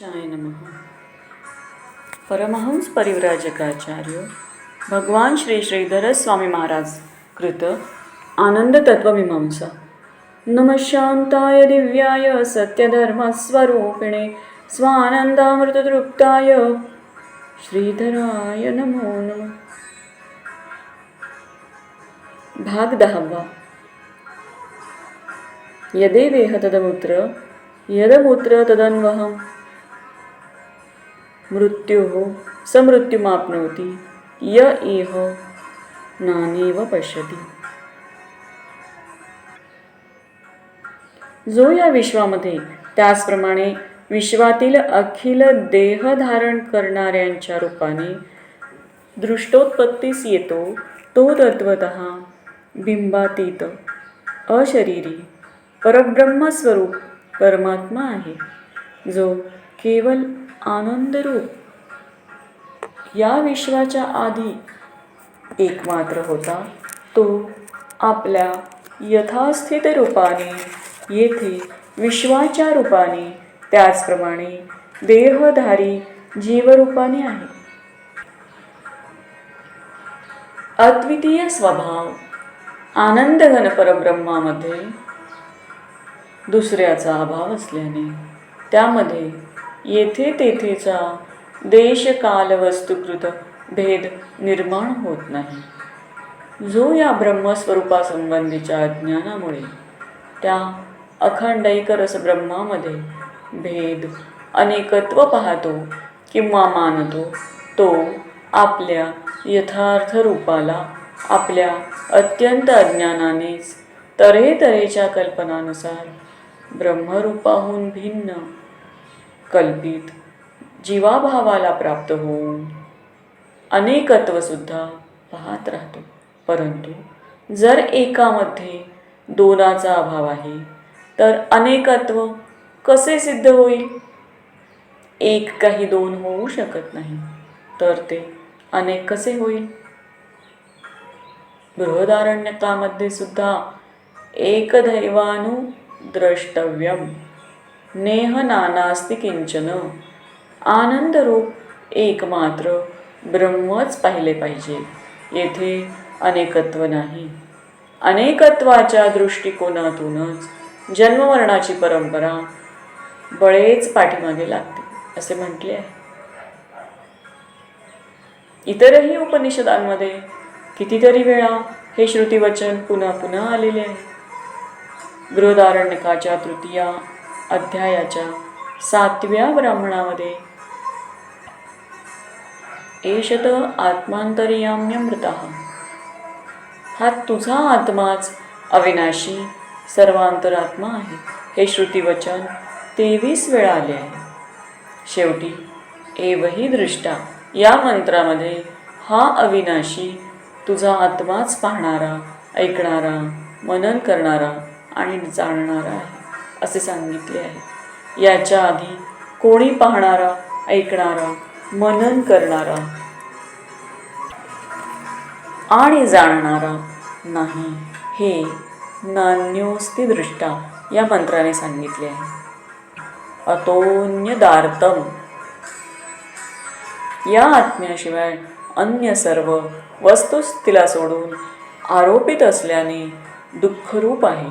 Shy नम। परमहंस परिव्राजकाचार्य भगवान श्री श्रीधर स्वामी महाराज कृत आनंद तत्वमीमांसा नमः शांताय दिव्याय सत्यधर्मस्वरूपिणे स्वानंदामृततृप्ताय श्रीधराय नमो नमः। भाग दहावा। यदेवेह तदमुत्र यदमुत्र तदन्वहम्। मृत्युः समृत्युमाप्नोति य इह नानेव पश्यति। जो या विश्वामध्ये त्याचप्रमाणे विश्वातील अखिल देह धारण करणाऱ्यांच्या रूपाने दृष्टोत्पत्तीस येतो तो तत्वत बिंबातीत अशरीरी परब्रह्मस्वरूप परमात्मा आहे जो केवल आनंदरूप. या विश्वाच्या आधी एकमात्र होता तो आपल्या यथास्थित रूपाने येथे विश्वाच्या रूपाने त्याचप्रमाणे देहधारी जीवरूपाने आहे. अद्वितीय स्वभाव आनंदघन परब्रह्मामध्ये दुसऱ्याचा अभाव असल्याने त्यामध्ये येथे तेथेचा देशकाल वस्तुकृत भेद निर्माण होत नाही. जो या ब्रह्मस्वरूपासंबंधीच्या अज्ञानामुळे त्या अखंडैक ब्रह्मामध्ये भेद अनेकत्व पाहतो किंवा मानतो तो आपल्या यथार्थ रूपाला आपल्या अत्यंत अज्ञानानेच तऱ्हेतऱ्हेच्या कल्पनानुसार ब्रह्मरूपाहून भिन्न कल्पित जीवाभावाला प्राप्त होऊन अनेकत्वसुद्धा पाहत राहतो. परंतु जर एकामध्ये दोनाचा अभाव आहे तर अनेकत्व कसे सिद्ध होईल? एक काही दोन होऊ शकत नाही तर ते अनेक कसे होईल? बृहदारण्यकामध्ये सुद्धा एकदैवानु द्रष्टव्यम. नेह नानास्ति किंचन। आनंदरूप एकमात्र ब्रह्मच पाहिले पाहिजे. येथे अनेकत्व नाही. अनेकत्वाच्या दृष्टिकोनातूनच जन्ममरणाची परंपरा बळेच पाठीमागे लागते असे म्हटले आहे. इतरही उपनिषदांमध्ये कितीतरी वेळा हे श्रुतिवचन पुन्हा पुन्हा आलेले आहे. बृहदारण्यकाच्या तृतीया अध्यायाच्या सातव्या ब्राह्मणामध्ये. एषत आत्मांतरियाम्यमृत. हा तुझा आत्माच अविनाशी सर्वांतरात्मा आहे. हे श्रुतिवचन तेवीस वेळा आले आहे. शेवटी एवही दृष्टा या मंत्रामध्ये हा अविनाशी तुझा आत्माच पाहणारा ऐकणारा मनन करणारा आणि जाणणारा आहे. असे सांगितले आहे. याच्या आधी कोणी पाहणारा ऐकणारा मनन करणारा आणि जाणणारा नाही हे नान्योस्ती दृष्टा या मंत्राने सांगितले आहे. अतोन्यदार्थम या आत्म्याशिवाय अन्य सर्व वस्तूच तिला सोडून आरोपित असल्याने दुःखरूप आहे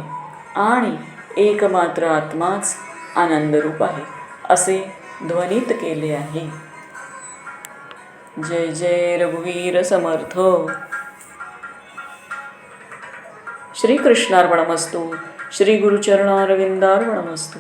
आणि एकमात्र आत्माच आनंदरूप आहे असे ध्वनित केले आहे. जय जय रघुवीर समर्थ. श्रीकृष्णार्पणमस्तू श्री गुरुचरणारविंदार्पणमस्तू